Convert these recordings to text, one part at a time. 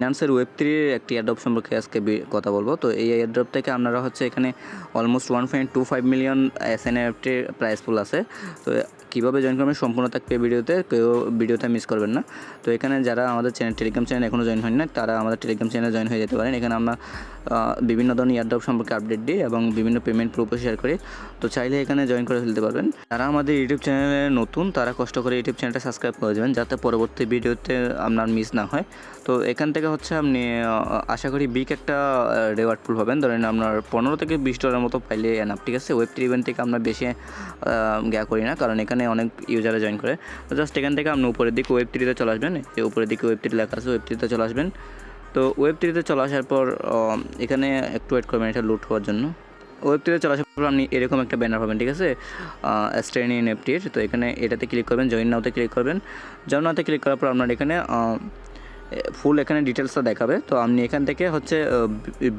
বাইন্যান্সের web থ্রির একটি অ্যাডপ সম্পর্কে আজকে কথা বলব। তো এই অ্যাড্রপ থেকে আপনারা হচ্ছে এখানে almost one point two five million S N এফটির price ফুল আছে। তো কীভাবে জয়েন করবেন, সম্পূর্ণ থাকবে ভিডিওতে কেউ ভিডিওতে মিস করবেন না। তো এখানে যারা আমাদের চ্যানেল টেলিগ্রাম চ্যানেল এখনও জয়েন হয়নি না তারা আমাদের টেলিগ্রাম চ্যানেলে জয়েন হয়ে যেতে পারেন। এখানে আমরা বিভিন্ন ধরনের এয়ারড্রপ সম্পর্কে আপডেট দিই এবং বিভিন্ন পেমেন্ট প্রুফও শেয়ার করি। তো চাইলে এখানে জয়েন করে ফেলতে পারবেন। যারা আমাদের ইউটিউব চ্যানেলে নতুন, তারা কষ্ট করে ইউটিউব চ্যানেলটা সাবস্ক্রাইব করে দেবেন, যাতে পরবর্তী ভিডিওতে আপনার মিস না হয়। তো এখান থেকে হচ্ছে আপনি আশা করি বিগ একটা রেওয়ার্ড পুল পাবেন। ধরেন আপনার পনেরো থেকে বিশ ডলার মতো পাইলে এনাফ ঠিক আছে? ওয়েব থ্রি থেকে আমরা বেশি গ্যা করি না। কারণ এখানে অনেক ইউজাররা জয়েন করে। তো জাস্ট এখান থেকে আপনি উপরের দিকে ওয়েব থ্রিতে চলে আসবেন। যে উপরের দিকে ওয়েব থ্রি লেখা আছে ওয়েব থ্রিতে চলে আসবেন। তো ওয়েব থ্রিতে চলে আসার পর এখানে একটু ওয়েট করবেন, এটা লুট হওয়ার জন্য। ওয়েব থ্রিতে চলে আসার পর আপনি এরকম একটা ব্যানার পাবেন, ঠিক আছে? স্ট্রেনি এনএফটির তো এখানে এটাতে ক্লিক করবেন জয়েন নাওতে ক্লিক করবেন। জয়েন নাওতে ক্লিক করার পর আপনার এখানে ফুল এখানে ডিটেলসটা দেখাবে। তো আপনি এখান থেকে হচ্ছে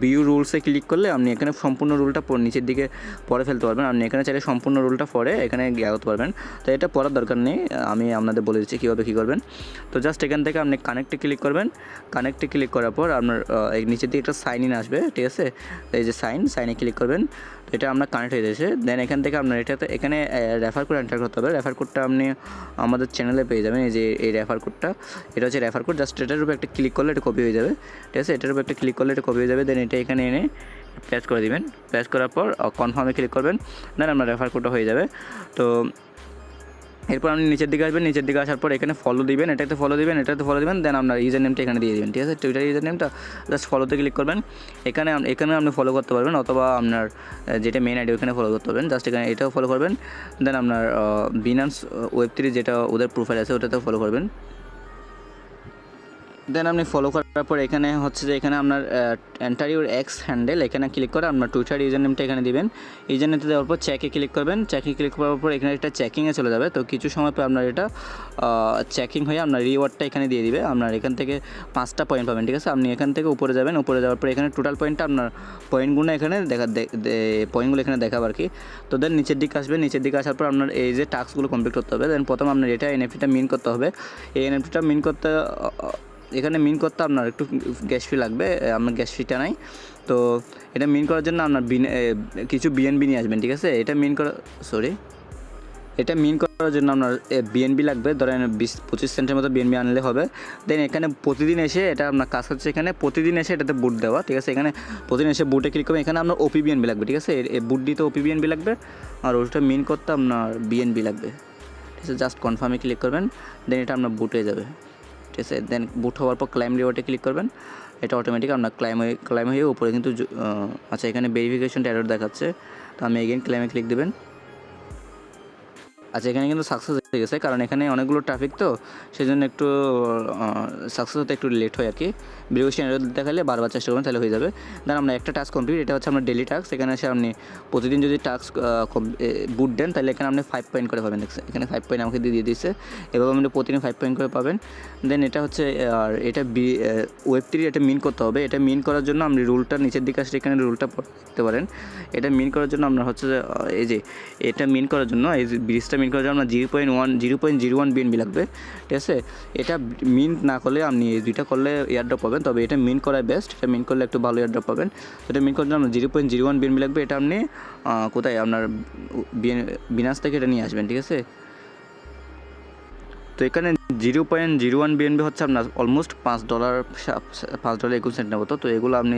বিউ রুলসে ক্লিক করলে আপনি এখানে সম্পূর্ণ রুলটা নিচের দিকে পরে ফেলতে পারবেন। আপনি এখানে চাইলে সম্পূর্ণ রুলটা পরে এখানে আগাতে পারবেন। তো এটা পড়ার দরকার নেই, আমি আপনাদের বলে দিচ্ছি কীভাবে কী করবেন। তো জাস্ট এখান থেকে আপনি কানেক্টে ক্লিক করবেন। কানেক্টে ক্লিক করার পর আপনার নিচের দিকে একটা সাইন ইন আসবে, ঠিক আছে? এই যে সাইন সাইনে ক্লিক করবেন। তো এটা আপনার কানেক্ট হয়ে যাচ্ছে। দেন এখান থেকে আপনার এটাতে, এখানে রেফার কোড এন্টার করতে হবে। রেফার কোডটা আপনি আমাদের চ্যানেলে পেয়ে যাবেন, এই যে, এই রেফার কোডটা এটা হচ্ছে রেফার কোড জাস্ট এটার উপর একটা ক্লিক করলে এটা কপি হয়ে যাবে। ঠিক আছে? এটার উপর একটা ক্লিক করলে এটা কপি হয়ে যাবে। দেন এটা এখানে এনে প্রেস করে দিবেন। প্রেস করার পর কনফার্মে ক্লিক করবেন। দেন আপনার রেফার কোডটা হয়ে যাবে। তো এরপর আপনি নিচের দিকে আসবেন। নিচের দিকে আসার পর এখানে ফলো দিবেন। এটাতে ফলো দিবেন, এটাতে ফলো দিবেন। দেন আপনার ইউজার নেমটা এখানে দিয়ে দিবেন। ঠিক আছে? টুইটার ইউজার নেমটা জাস্ট ফলোতে ক্লিক করবেন। এখানে এখানে আপনি ফলো করতে পারবেন অথবা আপনার যেটা মেন আইডি ওখানে ফলো করতে পারবেন। জাস্ট এখানে এটাও ফলো করবেন। দেন আপনার বিনান্স ওয়েব থ্রি যেটা ওদের প্রোফাইল আছে, ওটাতেও ফলো করবেন। দেন আপনি ফলো করার পর এখানে হচ্ছে যে এখানে আপনার এন্টার ইউর এক্স হ্যান্ডেল এখানে ক্লিক করে আপনার টুইটার ইউজার নেমটা এখানে দিবেন। ইউজার নেমটা দেওয়ার পর চেকে ক্লিক করবেন। চেকে ক্লিক করার পর এখানে একটা চেকিংয়ে চলে যাবে। তো কিছু সময় পর আপনার এটা চেকিং হয়ে আপনার রিওয়ার্ডটা এখানে দিয়ে দিবে। আপনার এখান থেকে পাঁচটা পয়েন্ট পাবেন, ঠিক আছে? আপনি এখান থেকে উপরে যাবেন, উপরে যাওয়ার পর এখানে টোটাল পয়েন্টটা আপনার পয়েন্টগুলো এখানে দেখা পয়েন্টগুলো এখানে দেখাবে আর কি তো দেন নিচের দিকে আসবেন নিচের দিকে আসার পর আপনার এই যে টাস্কগুলো কমপ্লিট করতে হবে। দেন প্রথম আপনার এটা এনএফটিটা মিন করতে হবে। এই এনএফটিটা মিন করতে এখানে মিন করতে আপনার একটু গ্যাস ফি লাগবে আপনার গ্যাস ফিটা নাই। তো এটা মিন করার জন্য আপনার কিছু বিএনবি নিয়ে আসবেন, ঠিক আছে? এটা মিন করা সরি এটা মিন করার জন্য আপনার বিএনবি লাগবে, ধরেন বিশ, পঁচিশ সেন্টের মতো বিএনবি আনলে হবে। দেন এখানে প্রতিদিন এসে এটা আপনার কাজ হচ্ছে এখানে, প্রতিদিন এসে এটাতে বুট দেওয়া, ঠিক আছে? এখানে প্রতিদিন এসে বুটে ক্লিক করবেন, এখানে আপনার ওপি বিএনবি লাগবে, ঠিক আছে? বুট দিতে ওপি বিএনবি লাগবে, আর ওটা মিন করতে আপনার বিএনবি লাগবে। ঠিক আছে? জাস্ট কনফার্মে ক্লিক করবেন দেন এটা আপনার বুট যাবে। ঠিক আছে দেন বুট হওয়ার পর ক্লাইম রিওয়ার্ডে ক্লিক করবেন। এটা অটোমেটিক আপনার ক্লাইম হয়ে ক্লাইম হয়ে উপরে কিন্তু আচ্ছা এখানে ভেরিফিকেশনটা এরর দেখাচ্ছে। তো আমি এগেন ক্লাইমে ক্লিক দেবেন। আচ্ছা এখানে কিন্তু সাকসেস হয়ে গেছে, কারণ এখানে অনেকগুলো ট্রাফিক তো সেই জন্য একটু সাকসেস হতে একটু লেট হয় আর কি। এরর দেখালে বারবার চেষ্টা করবেন, তাহলে হয়ে যাবে। দেন আমরা একটা টাস্ক কমপ্লিট এটা হচ্ছে আপনার ডেলি টাস্ক এখানে এসে আপনি প্রতিদিন যদি টাস্ক বুট দেন, তাহলে এখানে আপনি ফাইভ পয়েন্ট করে পাবেন? এখানে ফাইভ পয়েন্ট আমাকে দিয়ে দিয়ে দিচ্ছে এভাবে আপনি প্রতিদিন ফাইভ পয়েন্ট করে পাবেন। দেন এটা হচ্ছে, আর এটা বি ওয়েব থ্রি এটা মিন করতে হবে। এটা মিন করার জন্য আপনি রুলটা নিচের দিকে আসলে এখানে রুলটা দেখতে পারেন। এটা মিন করার জন্য আপনার হচ্ছে এই যে, এটা মিন করার জন্য, এই ব্রিজটা মিন করার জন্য আপনার zero point one zero point zero one BNB লাগবে, ঠিক আছে? এটা মিন না করলে আপনি এই দুইটা করলে এয়ারড্রপ পাবেন, তবে এটা মিন করাই বেস্ট এটা মিন করলে একটু ভালো এয়ারড্রপ পাবেন। এটা মিন করার জন্য zero point zero one BNB লাগবে, এটা আপনি কোথায়? আপনার বিনাস থেকে এটা নিয়ে আসবেন, ঠিক আছে? তো এখানে zero point zero one BNB হচ্ছে আপনার অলমোস্ট পাঁচ ডলার পাঁচ ডলার একুশ সেন্টের মতো তো। এগুলো আপনি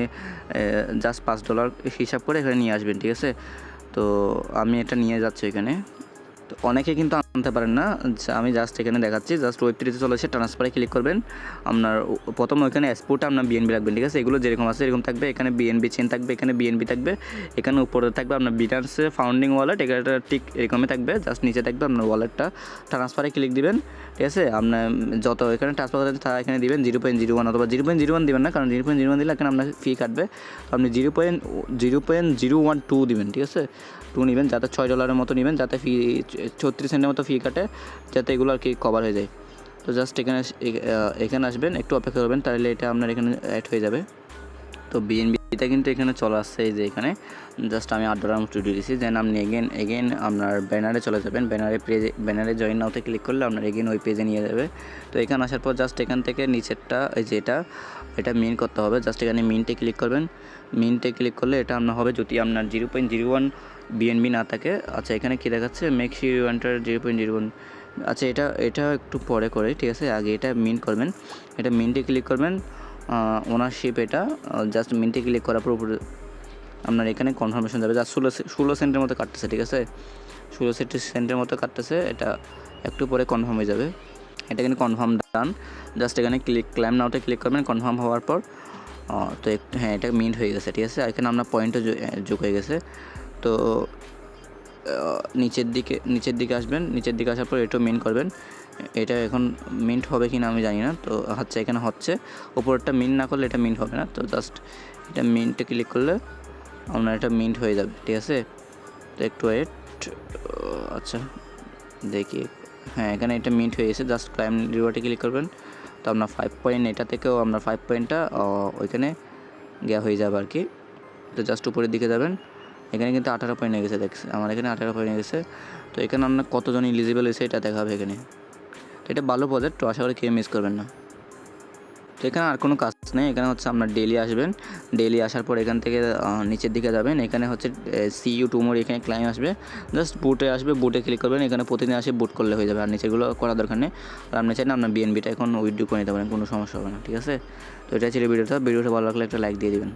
জাস্ট পাঁচ ডলার হিসাব করে এখানে নিয়ে আসবেন, ঠিক আছে? তো আমি এটা নিয়ে যাচ্ছি এখানে। তো অনেকে কিন্তু আনতে পারেন না। আমি জাস্ট এখানে দেখাচ্ছি জাস্ট ওয়েব থ্রিতে চলে এসে ট্রান্সফারে ক্লিক করবেন। আপনার প্রথম ওইখানে এক্সপোর্টে আপনার বিএনবি রাখবেন, ঠিক আছে? এগুলো যেরকম আছে এরকম থাকবে। এখানে বিএনবি চেন থাকবে, এখানে বিএনবি থাকবে। এখানে উপরে থাকবে আপনার বিটান্সের ফাউন্ডিং ওয়ালেট এটা ঠিক এরকমই থাকবে। জাস্ট নিচে থাকবে আপনার ওয়ালেটটা ট্রান্সফারে ক্লিক দিবেন, ঠিক আছে? আপনার যত এখানে ট্রান্সফার করেন তারা এখানে দিবেন জিরো পয়েন্ট জিরো ওয়ান অথবা জিরো পয়েন্ট জিরো ওয়ান দিবেন না, কারণ জিরো পয়েন্ট জিরো ওয়ান দিলে এখানে আপনার ফি কাটবে। আপনি zero point zero point zero one two দিবেন, ঠিক আছে? টু নেবেন, যাতে ছয় ডলারের মতো নেবেন, যাতে ফি ছত্রিশ সেন্টের মতো ফি কাটে, যাতে এগুলো আর কি কভার হয়ে যায়। তো জাস্ট এখানে এখানে আসবেন, একটু অপেক্ষা করবেন, তাহলে এটা আপনার এখানে অ্যাড হয়ে যাবে। তো বিএনবি এটা কিন্তু এখানে চলে আসছে, এই যে এখানে। জাস্ট আমি আট ডলার মতো দিয়েছি দেন আপনি এগেন এগেন আপনার ব্যানারে চলে যাবেন। ব্যানারে পেজে ব্যানারে জয়েন নাওতে ক্লিক করলে আপনার এগেন ওই পেজে নিয়ে যাবে। তো এখানে আসার পর জাস্ট এখান থেকে নিচেরটা, এই যে এটা এটা মিন করতে হবে। জাস্ট এখানে মিনটে ক্লিক করবেন। মিনটে ক্লিক করলে এটা আপনার হবে যদি আপনার zero point zero one BNB না থাকে। আচ্ছা এখানে কী দেখাচ্ছে? মেক ওয়ান্টার জিরো পয়েন্ট জিরো ওয়ান আচ্ছা এটা এটা একটু পরে করে, ঠিক আছে? আগে এটা মিন করবেন। এটা মিনটে ক্লিক করবেন। ওনারশিপ এটা। জাস্ট মিনটে ক্লিক করার পর উপরে আপনার এখানে কনফার্মেশন যাবে। যা ষোলো ষোলো সেন্টের মতো কাটতেছে, ঠিক আছে? ষোলো সেন্টের মতো কাটতেছে। এটা একটু পরে কনফার্ম হয়ে যাবে। এটা কিন্তু কনফার্ম ডান জাস্ট এখানে ক্লিক ক্ল্যাম নাওতে ক্লিক করবেন। কনফার্ম হওয়ার পর তো হ্যাঁ এটা মিন্ট হয়ে গেছে, ঠিক আছে? এখানে আপনার পয়েন্টও যোগ হয়ে গেছে। তো নিচের দিকে নিচের দিকে আসবেন, নিচের দিকে আসার পর এটাও মিন করবেন। এটা এখন মিন্ট হবে কি না আমি জানি না, তো হচ্ছে এখানে হচ্ছে। উপরটা মিন্ট না করলে এটা মিন্ট হবে না, তো জাস্ট এটা মিন্টে ক্লিক করলে আপনার এটা মিন্ট হয়ে যাবে, ঠিক আছে? তো একটু ওয়েট আচ্ছা দেখি। হ্যাঁ এখানে এটা মিন্ট হয়ে গেছে জাস্ট ক্লাইম রিওয়ার্ডে ক্লিক করবেন। তো আপনার ফাইভ পয়েন্ট এটা থেকেও আপনার ফাইভ পয়েন্টটা ওইখানে গিয়া হয়ে যাবে আর কি। তো জাস্ট উপরের দিকে যাবেন। এখানে কিন্তু আঠারো পয়েন্ট হয়ে গেছে, দেখছে। আমার এখানে আঠারো পয়েন্ট হয়ে গেছে। তো এখানে আপনার কতজন ইলিজিবল হয়েছে এটা দেখাবে এখানে। তো এটা ভালো প্রজেক্ট তো আশা করি কেউ মিস করবেন না। তো এখানে আর কোনো কাজ নেই, এখানে হচ্ছে আপনার ডেলি আসবেন। ডেলি আসার পর এখান থেকে নিচের দিকে যাবেন। এখানে হচ্ছে সি ইউ টুমোর এখানে ক্লাইম আসবে। জাস্ট বুটে আসবে বুটে ক্লিক করবেন। এখানে প্রতিদিন আসে বুট করলে হয়ে যাবে। আর নিচেগুলো করার দরকার নেই। আর আপনি চাইলে আপনার বিএনবিটা এখন উইথড্রু করে নিতে পারেন, কোনো সমস্যা হবে না, ঠিক আছে? তো এটা ছিল ভিডিওটা। ভিডিওটা ভালো লাগলে একটা লাইক দিয়ে দিবেন।